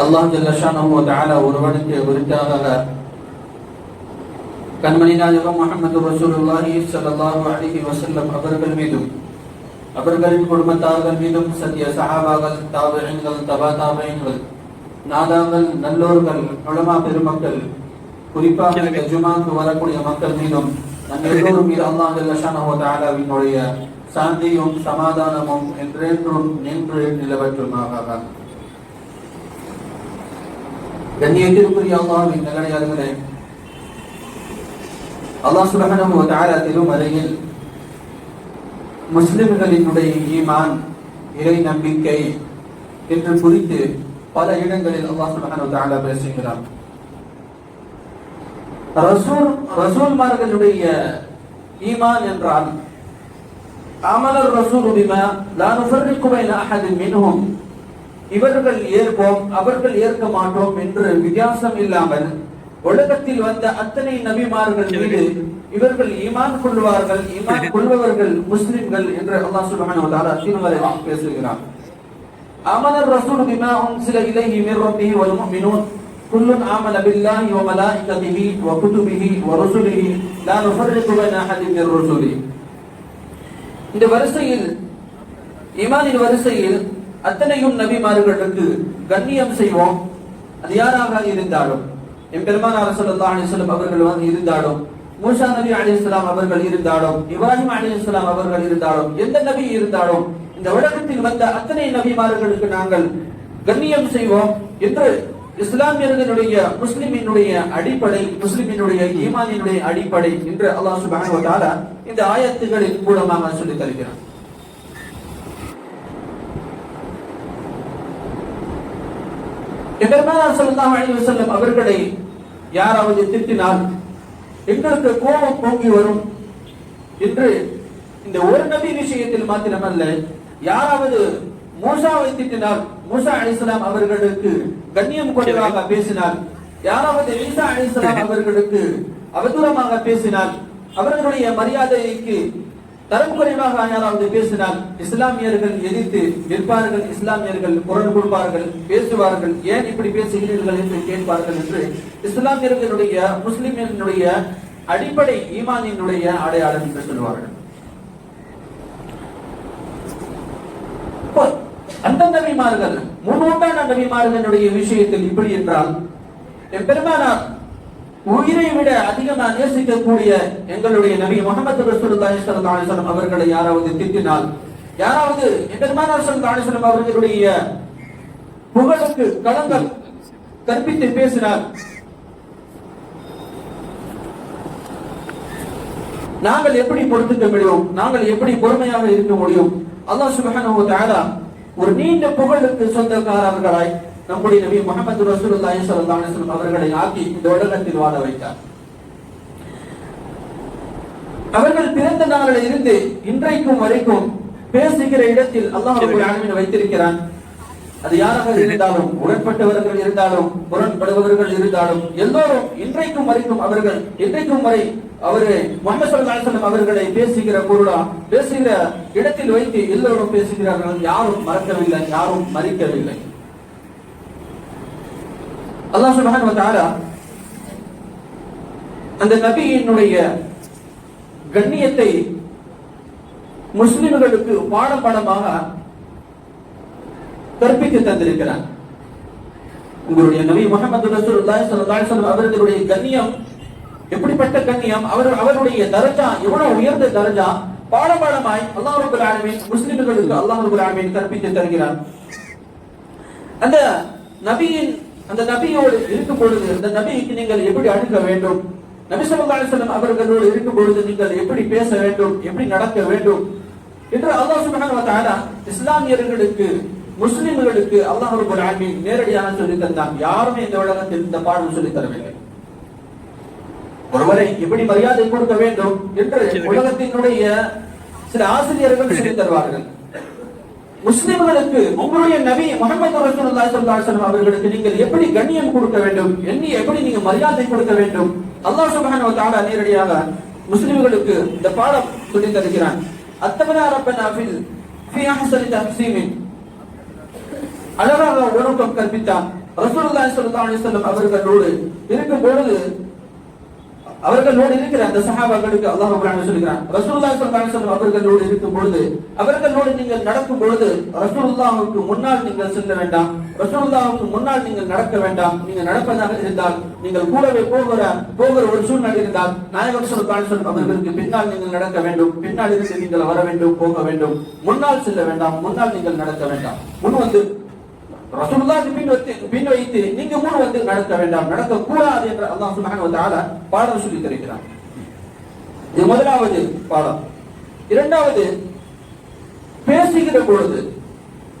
அல்லாஹ் ஜல்லஷானஹு தஆலா ஒருவனுக்கு உரித்தாக கண்மணி நாயகம் முஹம்மது ரசூலுல்லாஹி ஸல்லல்லாஹு அலைஹி வஸல்லம் அவர்கள் மீதும் அவர்களின் குடும்பத்தார்கள் மீதும் சத்திய சஹாபாக்கள் தாபிஈன்கள் தபா தாபிஈன்கள் நாதாங்கள் நல்லோர்கள் உலமா பெருமக்கள் குறிப்பாக ஜுமாக்கு வரக்கூடிய மக்கள் மீதும் நம் எல்லோரும் மீது அல்லாஹ் ஜல்லஷானஹு தஆலாவினுடைய சாந்தியும் சமாதானமும் என்றென்றும் நின்று நிலவற்றுமாக கண்ணியத்திற்குரிய அல்லாஹ்வின் நல்லடியார்களே அல்லாஹ் சுப்ஹானஹு வ தஆலா திருமறையில் முஸ்லிம்களினுடைய ஈமான் இறை நம்பிக்கை என்று குறித்து பல இடங்களில் அல்லாஹ் சுப்ஹானஹு வ தஆலா பேசுகிறார் ரசூல் ரசூல்மார்களுடைய ஈமான் என்றால் அமலர் ரசூல் பிமா லா நுஃபர்ரிகு பைன அஹதின் மின்ஹும் இவர்கள் ஏற்போம் அவர்கள் ஏற்க மாட்டோம் என்று வித்தியாசம் இல்லாமல் உலகத்தில் வந்த அத்தனை நபிமார்கள் மீது இவர்கள் ஈமான் கொள்வார்கள் ஈமான் கொள்பவர்கள் முஸ்லிம்கள் என்று அல்லாஹ் சுப்ஹானஹு வ தஆலா திருமறையில் பேசுகிறார். இலைஹி மிர் ரப்பிஹி வல் முஃமினூன். குல்லுன் ஆமன பில்லாஹி வ மலாயிகதிஹி வ குதுபிஹி வ ருசுலிஹி. லா நுஃபர்ரிகு பைன அஹதின் மிர் ருசுலிஹி இந்த வரிசையில் ஈமானின் வரிசையில் அத்தனையும் நபிமார்களுக்கு கண்ணியம் செய்வோம். அது யாராக இருந்தாலும் என் பெருமானார் ஸல்லல்லாஹு அலைஹி அவர்கள் வந்து இருந்தாலும் மூஷா நபி அலி இஸ்லாம் அவர்கள் இருந்தாலும் இப்ராஹிம் அலைஹிஸ்ஸலாம் அவர்கள் இருந்தாலும் எந்த நபி இருந்தாலும் இந்த உலகத்தில் வந்த அத்தனை நபிமார்களுக்கு நாங்கள் கண்ணியம் செய்வோம் என்று இஸ்லாமியர்களுடைய முஸ்லிமினுடைய அடிப்படை முஸ்லிமினுடைய ஈமானினுடைய அடிப்படை என்று அல்லாஹ் சுப்ஹானஹு இந்த ஆயத்துகளின் மூலமாக சொல்லித் தருகிறான். பெருமானார் ஸல்லல்லாஹு அழிவு செல்லும் அவர்களை யாராவது திட்டினால் எங்களுக்கு கோபம் பொங்கி வரும் என்று இந்த ஒரு நபி விஷயத்தில் மாத்திரமல்ல யாராவது மூசாவை திட்டினால் மூசா அலிஸ்லாம் அவர்களுக்கு கண்ணியம் குறைவாக பேசினால் யாராவது ஈசா அலிஸ்லாம் அவர்களுக்கு அவதூறமாக பேசினால் அவர்களுடைய மரியாதைக்கு தரம் குறைவாக யாராவது பேசினால் இஸ்லாமியர்கள் எதிர்த்து நிற்பார்கள் இஸ்லாமியர்கள் குரல் கொடுப்பார்கள் பேசுவார்கள். ஏன் இப்படி பேசுகிறீர்கள் என்று கேட்பார்கள் என்று இஸ்லாமியர்களுடைய முஸ்லிம்களுடைய அடிப்படை ஈமானியினுடைய அடையாளம் என்று சொல்வார்கள் இப்போ, அந்த நபிமார்கள் முன்னோட்டான நபிமார்களுடைய விஷயத்தில் இப்படி என்றால் என் பெருமானார் உயிரை விட அதிகமா நேசிக்கக்கூடிய எங்களுடைய நபி முகமது ரசூலுல்லாஹி அவர்களை யாராவது திட்டினால் யாராவது என் பெருமானார் அவர்களுடைய புகழுக்கு களங்கள் கற்பித்து பேசினார் நாங்கள் எப்படி பொறுத்துக்க முடியும்? நாங்கள் எப்படி பொறுமையாக இருக்க முடியும்? அல்லாஹ் சுபஹானஹு வ ஒரு நீண்ட புகழுக்கு சொந்தக்காரர்களாய் நம்முடைய நபி முகமது ரசூலுல்லாஹி ஸல்லல்லாஹு அலைஹி வஸல்லம் அவர்களை ஆக்கி இந்த உலகத்தில் வாழ வைத்தார். அவர்கள் பிறந்த நாளில் இருந்து இன்றைக்கும் வரைக்கும் பேசுகிற இடத்தில் அல்லாஹ் ரப்பல் ஆலமீன் வைத்திருக்கிறான். அது யாராக இருந்தாலும் உடன்பட்டவர்கள் இருந்தாலும் முரண்படுபவர்கள் இருந்தாலும் எல்லோரும் இன்றைக்கும் வரைக்கும் அவர்கள் இன்றைக்கும் வரை அவரு முகமது அவர்களை பேசுகிற பொருளா பேசுகிற இடத்தில் வைத்து எல்லோரும் பேசுகிறார்கள். யாரும் மறக்கவில்லை யாரும் மறிக்கவில்லை. அல்லாஹ் சுப்ஹானஹு அந்த நபியினுடைய கண்ணியத்தை முஸ்லிம்களுக்கு பாடம் பாடமாக கற்பித்து தந்திருக்கிறார். உங்களுடைய நபி முகமது ரசூலுல்லாஹி ஸல்லல்லாஹு அலைஹி அவர்களுடைய கண்ணியம் எப்படிப்பட்ட கண்ணியம்? அவர் அவருடைய தரஜா எவ்வளவு உயர்ந்த தரஜா? பாடபாடமாய் அல்லாஹ் ஆலமீன் முஸ்லிம்களுக்கு அல்லாஹ் ரப்பல் ஆலமீன் கற்பித்து தருகிறார். அந்த நபியின் அந்த நபியோடு இருக்கும் பொழுது அந்த நபிக்கு நீங்கள் எப்படி அணுக வேண்டும்? நபி ஸல்லல்லாஹு அவர்களோடு இருக்கும் பொழுது நீங்கள் எப்படி பேச வேண்டும்? எப்படி நடக்க வேண்டும்? என்று அல்லாஹ் சுப்ஹானஹு இஸ்லாமியர்களுக்கு முஸ்லிம்களுக்கு அல்லாஹ் ரப்பல் நேரடியாக சொல்லி தந்தான். யாருமே இந்த உலகத்தில் இந்த பாடம் சொல்லி தரவில்லை. ஒருவரை எப்படி மரியாதை கொடுக்க வேண்டும் என்று உலகத்தினுடைய சில ஆசிரியர்கள் சொல்லி தருவார்கள். முஸ்லிம்களுக்கு உங்களுடைய நபி முகமது ரசூலுல்லாஹி ஸல்லல்லாஹு அலைஹி வஸல்லம் அவர்களுக்கு நீங்கள் எப்படி கண்ணியம் கொடுக்க வேண்டும்? எண்ணி எப்படி நீங்க மரியாதை கொடுக்க வேண்டும்? அல்லாஹ் சுப்ஹானஹு வ தஆலா நேரடியாக முஸ்லிம்களுக்கு இந்த பாடம் சொல்லி தருகிறான். அத்தமனா ரப்பனா ஃபில் ஃபி அஹ்சனி தஹ்சீமின். அழகாக ஒழுக்கம் கற்பித்தான். ரசூலுல்லாஹி ஸல்லல்லாஹு அலைஹி வஸல்லம் அவர்களோடு இருக்கும் பொழுது அவர்களோடு இருக்கிற அந்த சஹாபாக்களுக்கு அல்லாஹ் குர்ஆனில் சொல்கிறான் ரசூலுல்லாஹி ஸல்லல்லாஹு அலைஹி வஸல்லம் அவர்களோடு இருக்கும் பொழுது அவர்களோடு நீங்கள் நடக்கும் பொழுது ரசூலுல்லாஹுக்கு முன்னால் நீங்கள் செல்ல வேண்டாம். ரசூலுல்லாஹுக்கு முன்னால் நீங்கள் நடக்க வேண்டாம். நீங்கள் நடப்பதாக இருந்தால் நீங்கள் கூடவே போகிற போகிற ஒரு சூழ்நிலை இருந்தால் நாயகம் ஸல்லல்லாஹு அலைஹி அவர்களுக்கு பின்னால் நீங்கள் நடக்க வேண்டும். பின்னால் இருந்து நீங்கள் வர வேண்டும் போக வேண்டும். முன்னால் செல்ல வேண்டாம். முன்னால் நீங்கள் நடக்க வேண்டாம். முன் வந்து ரசூலுல்லாஹி பின் வைத்து பின் வைத்து நீங்க கூட வந்து நடக்க வேண்டாம் நடக்க கூடாது என்று அல்லாஹ் சுப்ஹானஹு வ தஆலா பாடம் சொல்லி தருகிறார் இது முதலாவது பாடம். இரண்டாவது பேசுகிற பொழுது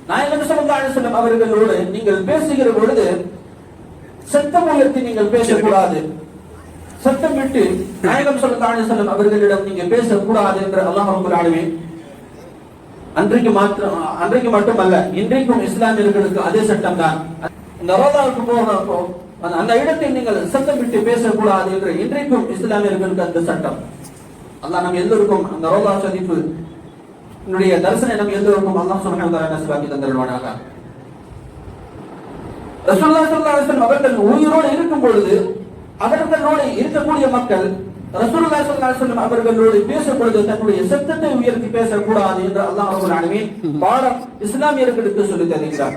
நாயகம் ஸல்லல்லாஹு அலைஹி வஸல்லம் அவர்களோடு நீங்கள் பேசுகிற பொழுது சத்தம் உயர்த்தி நீங்கள் பேசக்கூடாது. சத்தம் விட்டு நாயகம் ஸல்லல்லாஹு அலைஹி அவர்களிடம் நீங்க பேசக்கூடாது என்று அல்லாஹ் ரப்பல் ஆலமீன் அன்றைக்கு மாத்திரம் அன்றைக்கு மட்டுமல்ல இன்றைக்கும் இஸ்லாமியர்களுக்கு அதே சட்டம் தான் இந்த ரோதாவுக்கு போக அந்த- இடத்தை இடத்தில் நீங்கள் சத்தம் விட்டு பேசக்கூடாது என்று இன்றைக்கும் இஸ்லாமியர்களுக்கு அந்த சட்டம். அல்லாஹ் நம்ம எல்லோருக்கும் அந்த ரோதா சதிப்பு என்னுடைய தரிசனை நம்ம எல்லோருக்கும் அல்லாஹ் சுபஹானஹு வ தஆலா தந்தருவானாக ரசூலுல்லாஹி ஸல்லல்லாஹு அலைஹி வஸல்லம் அவர்கள் உயிரோடு இருக்கும் பொழுது அவர்களோடு இருக்கக்கூடிய மக்கள் ரசூலுல்லாஹி ஸல்லல்லாஹு அலைஹி வஸல்லம் அவர்களோடு பேசும்பொழுது தன்னுடைய சத்தத்தை உயர்த்தி பேசக்கூடாது என்று அல்லாஹ் ரப்பல் ஆலமீன் பாடம் இஸ்லாமியர்களுக்கு சொல்லி தருகிறார்.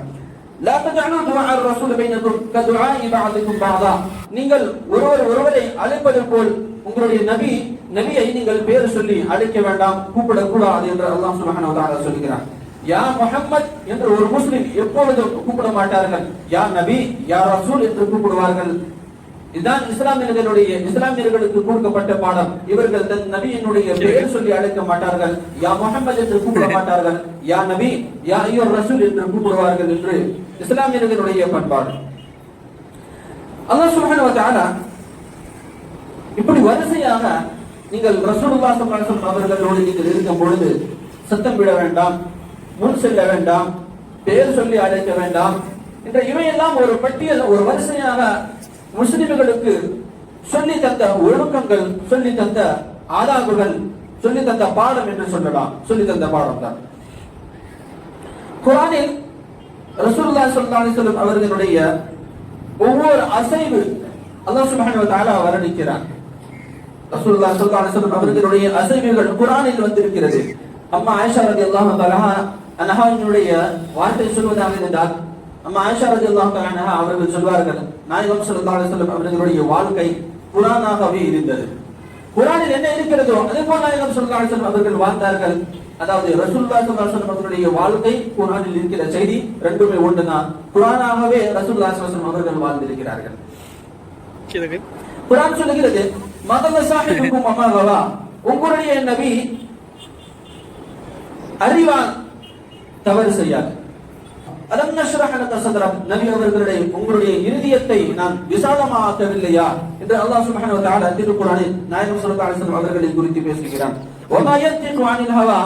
லா தஜஅலு துஆ ரசூல் பைனக்கும் கதுஆ பஅதுக்கும் பஅதா. நீங்கள் ஒருவர் ஒருவரை அழைப்பது போல் உங்களுடைய நபி நபியை நீங்கள் பேர் சொல்லி அழைக்க வேண்டாம் கூப்பிடக்கூடாது என்று அல்லாஹ் சுப்ஹானஹு வ தஆலா சொல்கிறார். யா முஹம்மத் என்று ஒரு முஸ்லிம் எப்பொழுதும் கூப்பிட மாட்டார்கள். யா நபி யா ரசூல் என்று கூப்பிடுவார்கள். இதுதான் இஸ்லாமியர்களுடைய இஸ்லாமியர்களுக்கு கொடுக்கப்பட்ட பாடம். இவர்கள் தன் நபியினுடைய பெயர் சொல்லி அழைக்க மாட்டார்கள். யா முகமது என்று கூப்பிட மாட்டார்கள். யா நபி யா ஐயோ ரசூல் என்று கூப்பிடுவார்கள் என்று இஸ்லாமியர்களுடைய பண்பாடு. அல்லாஹ் சுப்ஹானஹு வ தஆலா இப்படி வரிசையாக நீங்கள் ரசூலுல்லாஹி ஸல்லல்லாஹு அலைஹி வஸல்லம் அவர்களோடு நீங்கள் இருக்கும் பொழுது சத்தம் விட வேண்டாம் முன் செல்ல வேண்டாம் பெயர் சொல்லி அழைக்க வேண்டாம் என்ற இவையெல்லாம் ஒரு பட்டியல் ஒரு வரிசையாக முஸ்லிம்களுக்கு சொல்லி தந்த ஒழுக்கங்கள் சொல்லி தந்த ஆதாபுகள் சொல்லி தந்த பாடம் என்று சொல்லலாம். சொல்லி தந்த பாடம் தான். குரானில் ரசூல்லா சொல்லும் அவர்களுடைய ஒவ்வொரு அசைவு அல்லாஹ் சுபஹானஹு தஆலா வர்ணிக்கிறார். ரசூலுல்லாஹி ஸல்லல்லாஹு அவர்களுடைய அசைவுகள் குரானில் வந்திருக்கிறது. அம்மா ஆயிஷா ரலியல்லாஹு தஆலா அன்ஹாவினுடைய வார்த்தை சொல்வதாக இருந்தால் நம்ம ஆயிஷா ரஜி அல்லாஹ் அவர்கள் சொல்வார்கள் நாயகம் சல்லா அலுவலம் அவர்களுடைய வாழ்க்கை குரானாகவே இருந்தது. குரானில் என்ன இருக்கிறதோ அதே போல் நாயகம் சல்லா அலுவலம் அவர்கள் வாழ்ந்தார்கள். அதாவது ரசூல்லா சல்லாஹம் அவர்களுடைய வாழ்க்கை குரானில் இருக்கிற செய்தி ரெண்டுமே ஒன்றுதான். குரானாகவே ரசூல்லா சல்லாஹம் அவர்கள் வாழ்ந்திருக்கிறார்கள். குரான் சொல்லுகிறது மதல சாஹிபுக்கும் அம்மாவா உங்களுடைய நபி அறிவால் தவறு செய்யாது. அலம் நஷ்ரஹ லக சத்ரக் நபி அவர்களுடைய உங்களுடைய இருதயத்தை நான் விசாலமாக்கவில்லையா? என்று அல்லாஹ் சுப்ஹானஹு வ தஆலா திருக்குர்ஆனில் நாயகம் ஸல்லல்லாஹு அலைஹி வஸல்லம் அவர்களை குறித்து பேசுகிறான். வமா யன்திகு அனில் ஹவா?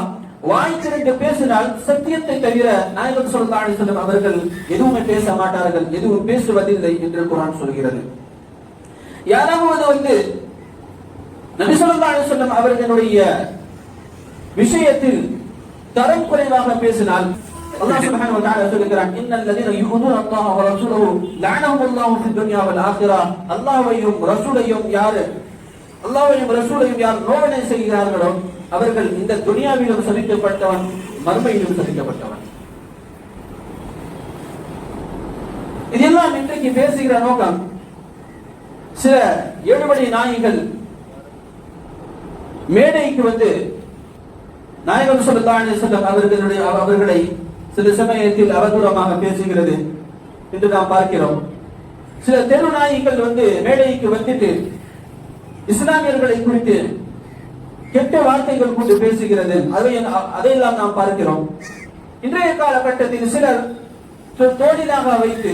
வாய் திரண்டு பேசினால் சத்தியத்தை தவிர நாயகம் ஸல்லல்லாஹு அலைஹி வஸல்லம் அவர்கள் எதுவுமே பேச மாட்டார்கள் எதுவும் பேசுவதில்லை என்று குர்ஆன் சொல்கிறது. யாராவது வந்து நபி ஸல்லல்லாஹு அலைஹி வஸல்லம் அவர்களுடைய விஷயத்தில் தரம் குறைவாக பேசினால் அல்லாஹ் சுப்ஹானஹு வ தஆலா சொல்கிறான் இன்னல் லதீன யுஹுதுன அல்லாஹ் வ ரசூலுஹு லஅனஹும் அல்லாஹ் ஃபி துன்யா வல் ஆகிரா. அல்லாஹ்வையும் ரசூலையும் யார்? அல்லாஹ்வையும் ரசூலையும் யார் நோவனை செய்கிறார்களோ அவர்கள் இந்த துனியாவிலும் சபிக்கப்பட்டவன் மறுமையிலும் சபிக்கப்பட்டவன் இதெல்லாம் இன்றைக்கு பேசுகிற நோக்கம் சில ஏழுமணி நாயிகள் மேடைக்கு வந்து நாயகம் ஸல்லல்லாஹு சொல்ல அவர்களுடைய அவர்களை சில சமயத்தில் அவதூறமாக பேசுகிறது என்று நாம் பார்க்கிறோம். சில தெரு நாயிகள் வந்து மேடைக்கு வந்துட்டு இஸ்லாமியர்களை குறித்து கெட்ட வார்த்தைகள் கொண்டு பேசுகிறது. அதை அதையெல்லாம் நாம் பார்க்கிறோம். இன்றைய காலகட்டத்தில் சிலர் தோழிலாக வைத்து